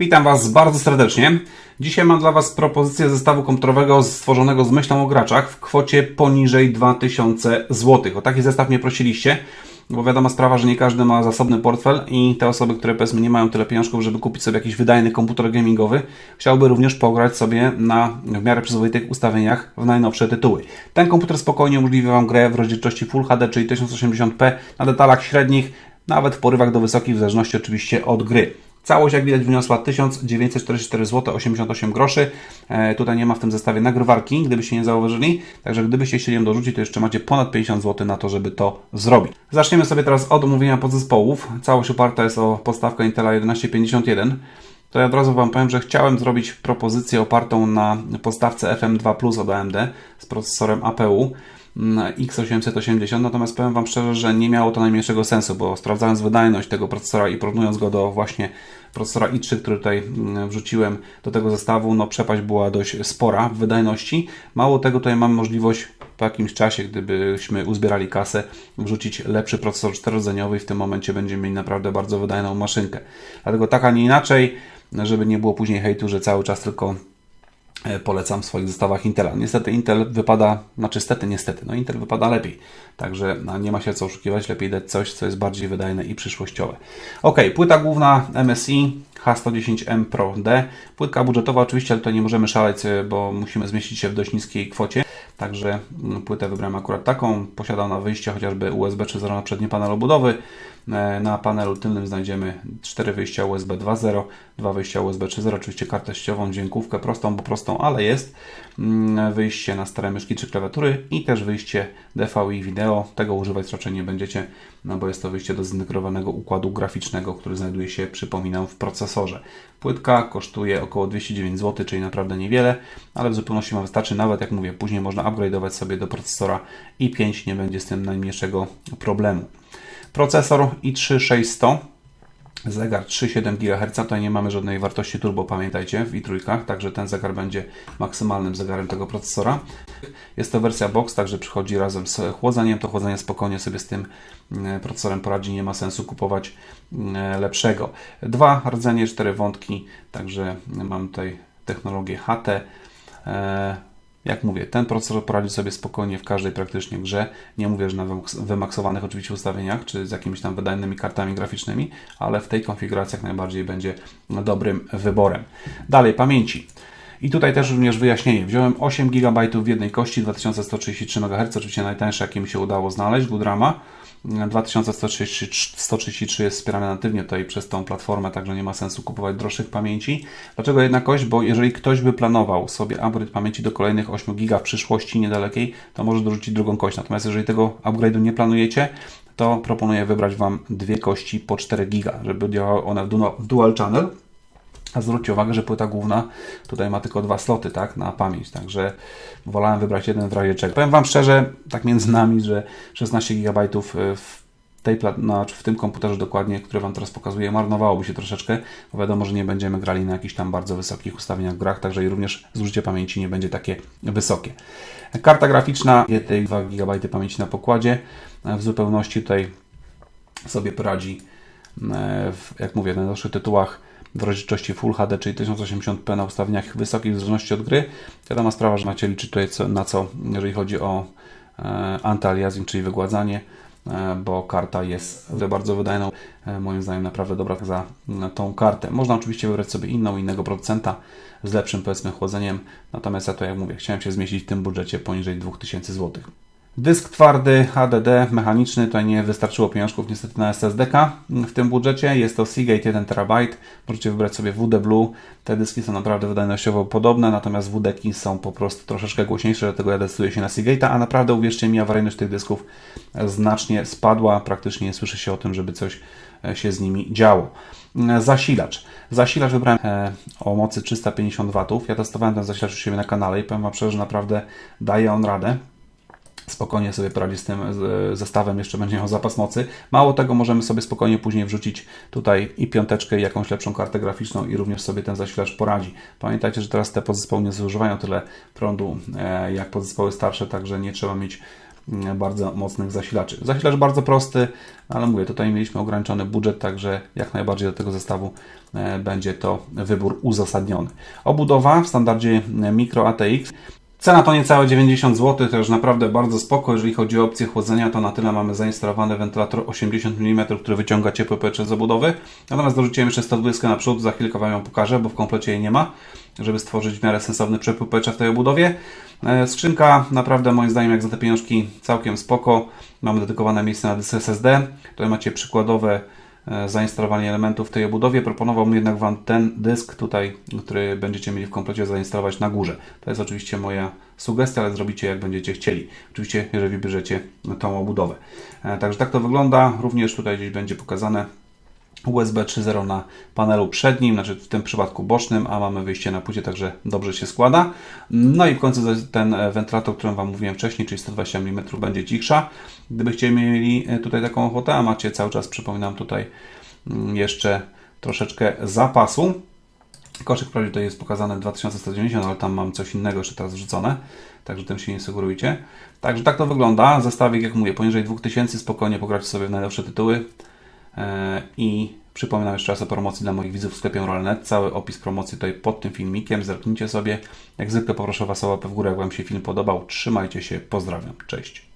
Witam Was bardzo serdecznie. Dzisiaj mam dla Was propozycję zestawu komputerowego stworzonego z myślą o graczach w kwocie poniżej 2000 zł. O taki zestaw mnie prosiliście, bo wiadoma sprawa, że nie każdy ma zasobny portfel i te osoby, które powiedzmy nie mają tyle pieniążków, żeby kupić sobie jakiś wydajny komputer gamingowy, chciałby również pograć sobie na w miarę przyzwoitych ustawieniach w najnowsze tytuły. Ten komputer spokojnie umożliwi Wam grę w rozdzielczości Full HD, czyli 1080p na detalach średnich, nawet w porywach do wysokich, w zależności oczywiście od gry. Całość, jak widać, wyniosła 1944 zł 88 groszy. E, tutaj nie ma w tym zestawie nagrywarki, gdybyście nie zauważyli. Także gdybyście chcieli ją dorzucić, to jeszcze macie ponad 50 zł na to, żeby to zrobić. Zaczniemy sobie teraz od omówienia podzespołów. Całość oparta jest o podstawkę Intela 1151 to ja od razu Wam powiem, że chciałem zrobić propozycję opartą na podstawce FM2 Plus od AMD z procesorem APU. X880, natomiast powiem Wam szczerze, że nie miało to najmniejszego sensu, bo sprawdzając wydajność tego procesora i porównując go do właśnie procesora i3, który tutaj mm, wrzuciłem do tego zestawu, no przepaść była dość spora w wydajności. Mało tego, tutaj mamy możliwość po jakimś czasie, gdybyśmy uzbierali kasę, wrzucić lepszy procesor czterodzeniowy i w tym momencie będziemy mieli naprawdę bardzo wydajną maszynkę. Dlatego tak, a nie inaczej, żeby nie było później hejtu, że cały czas tylko polecam w swoich zestawach Intela. Niestety Intel wypada, znaczy stety, niestety, no Intel wypada lepiej. Także no, nie ma się co oszukiwać, lepiej dać coś, co jest bardziej wydajne i przyszłościowe. Ok, płyta główna MSI H110M Pro D. Płytka budżetowa oczywiście, ale to nie możemy szaleć, e, bo musimy zmieścić się w dość niskiej kwocie. Także mm, płytę wybrałem akurat taką. Posiada ona wyjście chociażby USB 3.0 na przedni panel obudowy. E, na panelu tylnym znajdziemy 4 wyjścia USB 2.0, 2 wyjścia USB 3.0, oczywiście kartę ściową, dźwiękówkę prostą, bo prostą, ale jest. Mm, wyjście na stare myszki czy klawiatury i też wyjście DVI wideo. Tego używać raczej nie będziecie, no bo jest to wyjście do zintegrowanego układu graficznego, który znajduje się, przypominam, w procesorze. Płytka kosztuje około 209 zł, czyli naprawdę niewiele, ale w zupełności ma wystarczy. Nawet jak mówię, później można upgrade'ować sobie do procesora i5, nie będzie z tym najmniejszego problemu. Procesor i3 zegar 3,7 GHz, tutaj nie mamy żadnej wartości turbo, pamiętajcie, w i3, także ten zegar będzie maksymalnym zegarem tego procesora. Jest to wersja box, także przychodzi razem z chłodzeniem, to chłodzenie spokojnie sobie z tym mm, procesorem poradzi, nie ma sensu kupować mm, lepszego. Dwa rdzenie, cztery wątki, także mam tutaj technologię HT. Jak mówię, ten procesor poradzi sobie spokojnie w każdej praktycznie grze. Nie mówię, że na wymaksowanych oczywiście ustawieniach, czy z jakimiś tam wydajnymi kartami graficznymi, ale w tej konfiguracji jak najbardziej będzie dobrym wyborem. Dalej, pamięci. I tutaj też również wyjaśnienie. Wziąłem 8 GB w jednej kości, 2133 MHz, oczywiście najtańsze, jakie mi się udało znaleźć, Goodrama. 2133 jest wspierane natywnie tutaj przez tą platformę, także nie ma sensu kupować droższych pamięci. Dlaczego jedna kość? Bo jeżeli ktoś by planował sobie upgrade pamięci do kolejnych 8 GB w przyszłości niedalekiej, to może dorzucić drugą kość. Natomiast jeżeli tego upgrade'u nie planujecie, to proponuję wybrać Wam dwie kości po 4 GB, żeby działały one w dual channel a zwróćcie uwagę, że płyta główna tutaj ma tylko dwa sloty tak, na pamięć, także wolałem wybrać jeden w razie czego. Powiem Wam szczerze, tak między nami, że 16 GB w, tej, no, w tym komputerze dokładnie, który Wam teraz pokazuję, marnowałoby się troszeczkę, bo wiadomo, że nie będziemy grali na jakichś tam bardzo wysokich ustawieniach w grach, także i również zużycie pamięci nie będzie takie wysokie. Karta graficzna, 2 GB pamięci na pokładzie, w zupełności tutaj sobie poradzi, e, jak mówię, w najnowszych tytułach w rozdzielczości Full HD, czyli 1080p na ustawieniach wysokich w zależności od gry. Wiadoma sprawa, że macie liczyć tutaj co, na co, jeżeli chodzi o e, anti-aliasing, czyli wygładzanie, e, bo karta jest bardzo wydajną, e, moim zdaniem naprawdę dobra za tą kartę. Można oczywiście wybrać sobie inną, innego producenta z lepszym powiedzmy chłodzeniem, natomiast ja to jak mówię, chciałem się zmieścić w tym budżecie poniżej 2000 zł. Dysk twardy HDD mechaniczny, tutaj nie wystarczyło pieniążków niestety na SSD-ka w tym budżecie. Jest to Seagate 1 TB. Możecie wybrać sobie WD Blue. Te dyski są naprawdę wydajnościowo podobne, natomiast WD-ki są po prostu troszeczkę głośniejsze, dlatego ja decyduję się na Seagate'a, a naprawdę uwierzcie mi, awaryjność tych dysków znacznie spadła. Praktycznie nie słyszy się o tym, żeby coś e, się z nimi działo. Zasilacz. Zasilacz wybrałem e, o mocy 350 W. Ja testowałem ten zasilacz u siebie na kanale i powiem Wam szczerze, że naprawdę daje on radę spokojnie sobie poradzi z tym zestawem, jeszcze będzie miał zapas mocy. Mało tego, możemy sobie spokojnie później wrzucić tutaj i piąteczkę, i jakąś lepszą kartę graficzną i również sobie ten zasilacz poradzi. Pamiętajcie, że teraz te podzespoły nie zużywają tyle prądu e, jak podzespoły starsze, także nie trzeba mieć mm, bardzo mocnych zasilaczy. Zasilacz bardzo prosty, ale mówię, tutaj mieliśmy ograniczony budżet, także jak najbardziej do tego zestawu e, będzie to wybór uzasadniony. Obudowa w standardzie Micro ATX. Cena to niecałe 90 zł, to już naprawdę bardzo spoko. Jeżeli chodzi o opcję chłodzenia, to na tyle mamy zainstalowany wentylator 80 mm, który wyciąga ciepłe powietrze z obudowy. Natomiast dorzuciłem jeszcze 120 na przód, za chwilkę Wam ją pokażę, bo w komplecie jej nie ma, żeby stworzyć w miarę sensowny przepływ powietrza w tej obudowie. E, Skrzynka naprawdę moim zdaniem jak za te pieniążki całkiem spoko. Mamy dedykowane miejsce na dysk SSD. Tutaj macie przykładowe zainstalowanie elementów w tej obudowie. Proponowałbym jednak Wam ten dysk tutaj, który będziecie mieli w komplecie zainstalować na górze. To jest oczywiście moja sugestia, ale zrobicie jak będziecie chcieli. Oczywiście, jeżeli wybierzecie tą obudowę. E, Także tak to wygląda. Również tutaj gdzieś będzie pokazane USB 3.0 na panelu przednim, znaczy w tym przypadku bocznym, a mamy wyjście na płycie, także dobrze się składa. No i w końcu ten wentylator, o którym Wam mówiłem wcześniej, czyli 120 mm będzie cichsza. Gdybyście mieli tutaj taką ochotę, a macie cały czas, przypominam tutaj mm, jeszcze troszeczkę zapasu. Koszyk wprawdzie tutaj jest pokazany 2190, ale tam mam coś innego jeszcze teraz wrzucone, także tym się nie sugerujcie. Także tak to wygląda. Zestawik, jak mówię, poniżej 2000 spokojnie pograć sobie w najnowsze tytuły. E, I przypominam jeszcze raz o promocji dla moich widzów w sklepie Roll.net. Cały opis promocji tutaj pod tym filmikiem. Zerknijcie sobie. Jak zwykle poproszę Was o łapę w górę, jak Wam się film podobał. Trzymajcie się, pozdrawiam. Cześć.